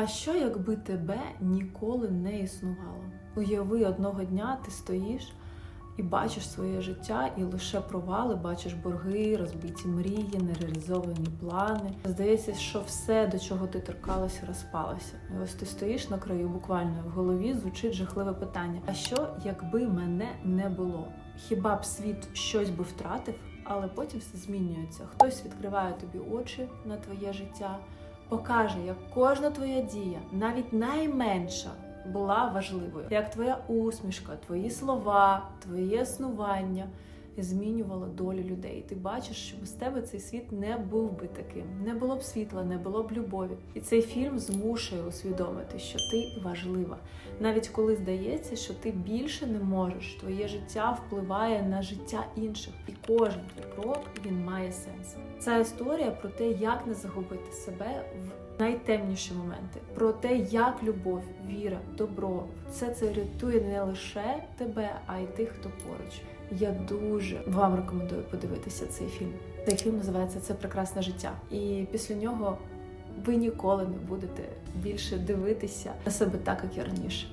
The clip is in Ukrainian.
А що якби тебе ніколи не існувало? Уяви, одного дня ти стоїш і бачиш своє життя, і лише провали, бачиш борги, розбиті мрії, нереалізовані плани. Здається, що все, до чого ти торкалася, розпалося. І ось ти стоїш на краю, буквально в голові звучить жахливе питання: а що, якби мене не було? Хіба б світ щось би втратив, але потім все змінюється. Хтось відкриває тобі очі на твоє життя, покаже, як кожна твоя дія, навіть найменша, була важливою. Як твоя усмішка, твої слова, твоє існування змінювало долю людей. Ти бачиш, що без тебе цей світ не був би таким. Не було б світла, не було б любові. І цей фільм змушує усвідомити, що ти важлива. Навіть коли здається, що ти більше не можеш, твоє життя впливає на життя інших, і кожен твій крок він має сенс. Ця історія про те, як не загубити себе в найтемніші моменти, про те, як любов, віра, добро все це рятує не лише тебе, а й тих, хто поруч. Я дуже вам рекомендую подивитися цей фільм. Цей фільм називається Це прекрасне життя, і після нього ви ніколи не будете більше дивитися на себе так, як і раніше.